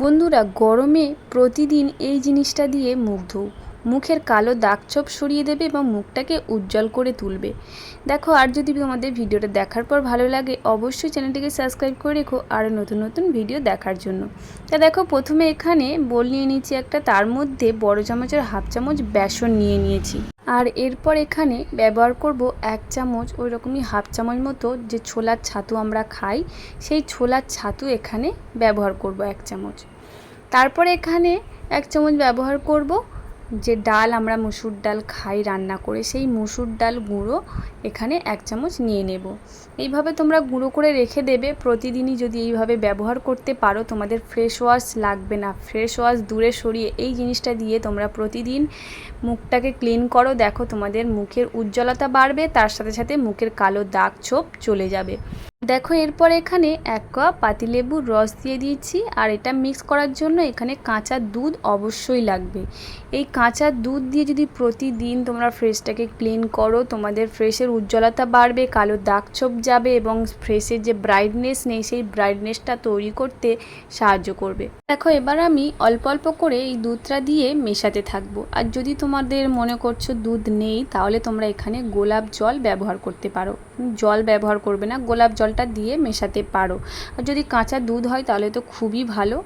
বন্ধুরা, গরমে প্রতিদিন এই জিনিসটা দিয়ে মুখ ধোও মুখের কালো দাগ ছোপ সরিয়ে দেবে এবং মুখটাকে উজ্জ্বল করে তুলবে। দেখো, আর যদি তোমাদের ভিডিওটা দেখার পর ভালো লাগে, অবশ্যই চ্যানেলটিকে সাবস্ক্রাইব করে রেখো আরও নতুন নতুন ভিডিও দেখার জন্য। তা দেখো, প্রথমে এখানে বোল নিয়ে নিয়েছি একটা, তার মধ্যে বড় চামচের হাফ চামচ বেসন নিয়ে নিয়েছি। আর এরপর এখানে ব্যবহার করব এক চামচ ওই রকমই হাফ চামচ মতো যে ছোলার ছাতু আমরা খাই, সেই ছোলার ছাতু এখানে ব্যবহার করব এক চামচ। তারপরে এখানে এক চামচ ব্যবহার করব যে ডাল আমরা মুসুর ডাল খাই, রান্না করে সেই মুসুর ডাল গুঁড়ো এখানে এক চামচ নিয়ে নেব। এইভাবে তোমরা গুঁড়ো করে রেখে দেবে। প্রতিদিনই যদি এইভাবে ব্যবহার করতে পারো, তোমাদের ফ্রেশ ওয়াশ লাগবে না। ফ্রেশ ওয়াশ দূরে সরিয়ে এই জিনিসটা দিয়ে তোমরা প্রতিদিন মুখটাকে ক্লিন করো। দেখো তোমাদের মুখের উজ্জ্বলতা বাড়বে, তার সাথে সাথে মুখের কালো দাগ ছোপ চলে যাবে। দেখো, এরপর এখানে এক কাপ পাতিলেবুর রস দিয়ে দিয়েছি, আর এটা মিক্স করার জন্য এখানে কাঁচা দুধ অবশ্যই লাগবে। এই কাঁচা দুধ দিয়ে যদি প্রতিদিন তোমরা ফ্রেশটাকে ক্লিন করো, তোমাদের ফ্রেশের উজ্জ্বলতা বাড়বে, কালো দাগ ছোপ যাবে এবং ফ্রেশের যে ব্রাইটনেস নেই, সেই ব্রাইটনেসটা তৈরি করতে সাহায্য করবে। দেখো, এবার আমি অল্প অল্প করে এই দুধটা দিয়ে মেশাতে থাকব। আর যদি তোমাদের মনে করছ দুধ নেই, তাহলে তোমরা এখানে গোলাপ জল ব্যবহার করতে পারো। জল ব্যবহার করবে না, গোলাপ জলটা দিয়ে মেশাতে পারো। আর যদি কাঁচা দুধ হয় তাহলে তো খুবই ভালো,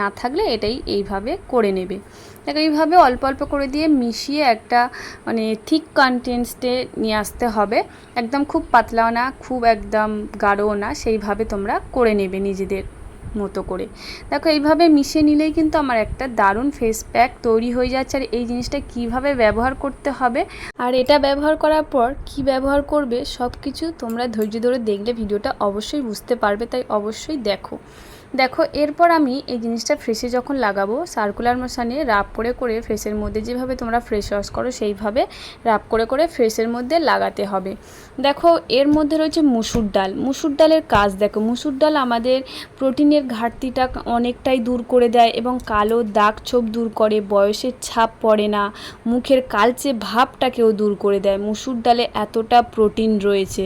না থাকলে এটাই এইভাবে করে নেবে। দেখো, এইভাবে অল্প অল্প করে দিয়ে মিশিয়ে একটা মানে থিক কন্টেন্সে নিয়ে আসতে হবে। একদম খুব পাতলাও না, খুব একদম গাঢ়ও না, সেইভাবে তোমরা করে নেবে নিজেদের। মতো করে। দেখো, এইভাবে মিশিয়ে নিলেই কিন্তু আমার একটা দারুণ ফেস প্যাক তৈরি হয়ে যাচ্ছে। আর এই জিনিসটা কীভাবে ব্যবহার করতে হবে? আর এটা ব্যবহার করার পর কি ব্যবহার করবে? সব কিছু তোমরা ধৈর্য ধরে দেখলে ভিডিওটা অবশ্যই বুঝতে পারবে। তাই অবশ্যই দেখো। দেখো, এরপর আমি এই জিনিসটা ফ্রেশে যখন লাগাবো সার্কুলার মোশানে রাব করে করে ফ্রেশের মধ্যে যেভাবে তোমরা ফ্রেশ ওয়াশ করো, সেইভাবে রাব করে করে ফ্রেশের মধ্যে লাগাতে হবে। দেখো, এর মধ্যে রয়েছে মুসুর ডাল। মুসুর ডালের কাজ দেখো, মুসুর ডাল আমাদের প্রোটিনের ঘাটতিটা অনেকটাই দূর করে দেয় এবং কালো দাগ ছোপ দূর করে, বয়সের ছাপ পড়ে না, মুখের কালচে ভাবটাকেও দূর করে দেয়। মুসুর ডালে এতটা প্রোটিন রয়েছে।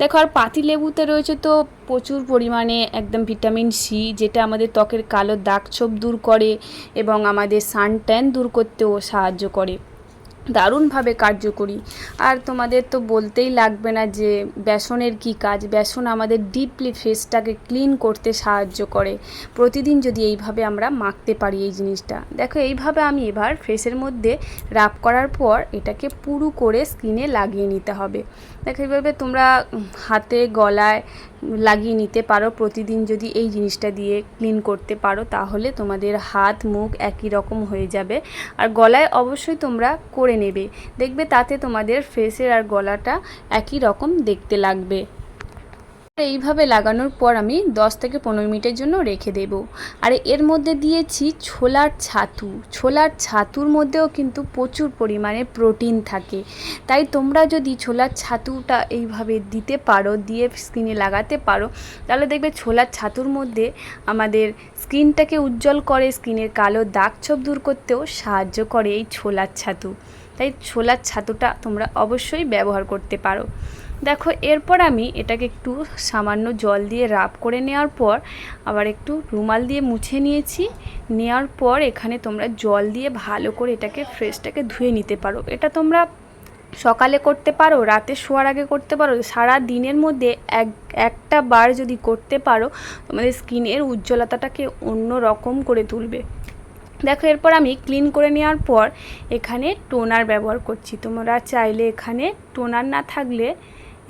দেখো, আর পাতিলেবুতে রয়েছে তো প্রচুর পরিমাণে একদম ভিটামিন সি যেটা আমাদের ত্বকের কালো দাগ ছোপ দূর করে এবং আমাদের সান ট্যান দূর করতেও সাহায্য করে। দারুণভাবে কার্যকরী। আর তোমাদের তো বলতেই লাগবে না যে বেসনের কি কাজ। বেসন আমাদের ডিপলি ফেসটাকে ক্লিন করতে সাহায্য করে। প্রতিদিন যদি এইভাবে আমরা মাখতে পারি এই জিনিসটা। দেখো, এইভাবে আমি এবার ফেসের মধ্যে রাব করার পর এটাকে পুরু করে স্কিনে লাগিয়ে নিতে হবে। দেখো, এইভাবে তোমরা হাতে, গলায় লাগিয়ে নিতে পারো। প্রতিদিন যদি এই জিনিসটা দিয়ে ক্লিন করতে পারো, তাহলে তোমাদের হাত, মুখ একই রকম হয়ে যাবে। আর গলায় অবশ্যই তোমরা করে নেবে। দেখবে তাতে তোমাদের ফেসের আর গলাটা একই রকম দেখতে লাগবে। এইভাবে লাগানোর পর আমি 10 থেকে পনেরো মিনিটের জন্য রেখে দেব। আর এর মধ্যে দিয়েছি ছোলার ছাতু। ছোলার ছাতুর মধ্যেও কিন্তু প্রচুর পরিমাণে প্রোটিন থাকে। তাই তোমরা যদি ছোলার ছাতুটা এইভাবে দিতে পারো, দিয়ে স্কিনে লাগাতে পারো, তাহলে দেখবে ছোলার ছাতুর মধ্যে আমাদের স্কিনটাকে উজ্জ্বল করে স্কিনের কালো দাগ ছোপ দূর করতেও সাহায্য করে এই ছোলার ছাতু। তাই ছোলার ছাতুটা তোমরা অবশ্যই ব্যবহার করতে পারো। দেখো, এরপর আমি এটাকে একটু সামান্য জল দিয়ে রাব করে নেওয়ার পর আবার একটু রুমাল দিয়ে মুছে নিয়েছি। নেওয়ার পর এখানে তোমরা জল দিয়ে ভালো করে এটাকে ফ্রেশটাকে ধুয়ে নিতে পারো। এটা তোমরা সকালে করতে পারো, রাতে শোয়ার আগে করতে পারো। সারা দিনের মধ্যে এক, একটা বার যদি করতে পারো, তোমাদের স্কিনের উজ্জ্বলতাটাকে অন্য রকম করে তুলবে। দেখো, এরপর আমি ক্লিন করে নেওয়ার পর এখানে টোনার ব্যবহার করছি। তোমরা চাইলে এখানে টোনার না থাকলে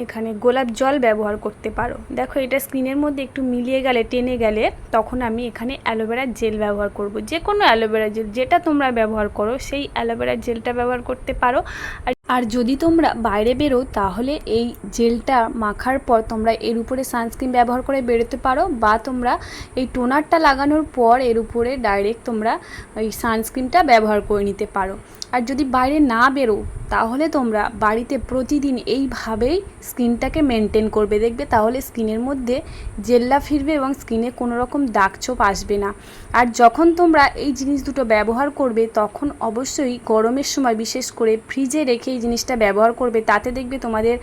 এখানে গোলাপ জল ব্যবহার করতে পারো। দেখো, এটা স্ক্রিনের মধ্যে একটু মিলিয়ে গেলে, টেনে গেলে তখন আমি এখানে অ্যালোভেরার জেল ব্যবহার করব। যে কোনো অ্যালোভেরা জেল যেটা তোমরা ব্যবহার করো, সেই অ্যালোভেরা জেলটা ব্যবহার করতে পারো। আর আর যদি তোমরা বাইরে বেরো, তাহলে এই জেলটা মাখার পর তোমরা এর উপরে সানস্ক্রিন ব্যবহার করে বেরোতে পারো বা তোমরা এই টোনারটা লাগানোর পর এর উপরে ডাইরেক্ট তোমরা ওই সানস্ক্রিনটা ব্যবহার করে নিতে পারো। আর যদি বাইরে না বেরো তাহলে তোমরা বাড়িতে প্রতিদিন এইভাবেই স্কিনটাকে মেনটেন করবে। দেখবে তাহলে স্কিনের মধ্যে জেল্লা ফিরবে এবং স্কিনে কোনো রকম দাগছোপ আসবে না। আর যখন তোমরা এই জিনিস দুটো ব্যবহার করবে, তখন অবশ্যই গরমের সময় বিশেষ করে ফ্রিজে রেখে এই জিনিসটা ব্যবহার করবে। তাতে দেখবে তোমাদের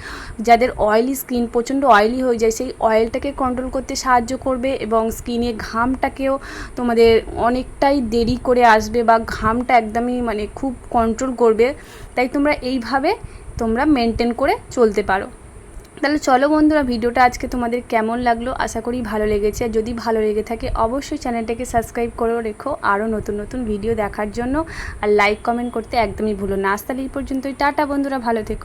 যাদের অয়েলি স্কিন প্রচণ্ড অয়েলি হয়ে যায়, সেই অয়েলটাকে কন্ট্রোল করতে সাহায্য করবে এবং স্কিনে ঘামটাকেও তোমাদের অনেকটাই দেরি করে আসবে বা ঘামটা একদমই মানে খুব কন্ট্রোল করবে। তাই তোমরা এইভাবে তোমরা মেনটেন করে চলতে পারো। তাহলে চলো বন্ধুরা ভিডিওটা আজকে তোমাদের কেমন লাগল? আশা করি ভালো লেগেছে। যদি ভালো লেগে থাকে, অবশ্যই চ্যানেলটাকে সাবস্ক্রাইব করে রেখো আরও নতুন নতুন ভিডিও দেখার জন্য। আর লাইক কমেন্ট করতে একদমই ভুলো না। আজ তাহলে এই পর্যন্তই। টাটা বন্ধুরা, ভালো থেকো।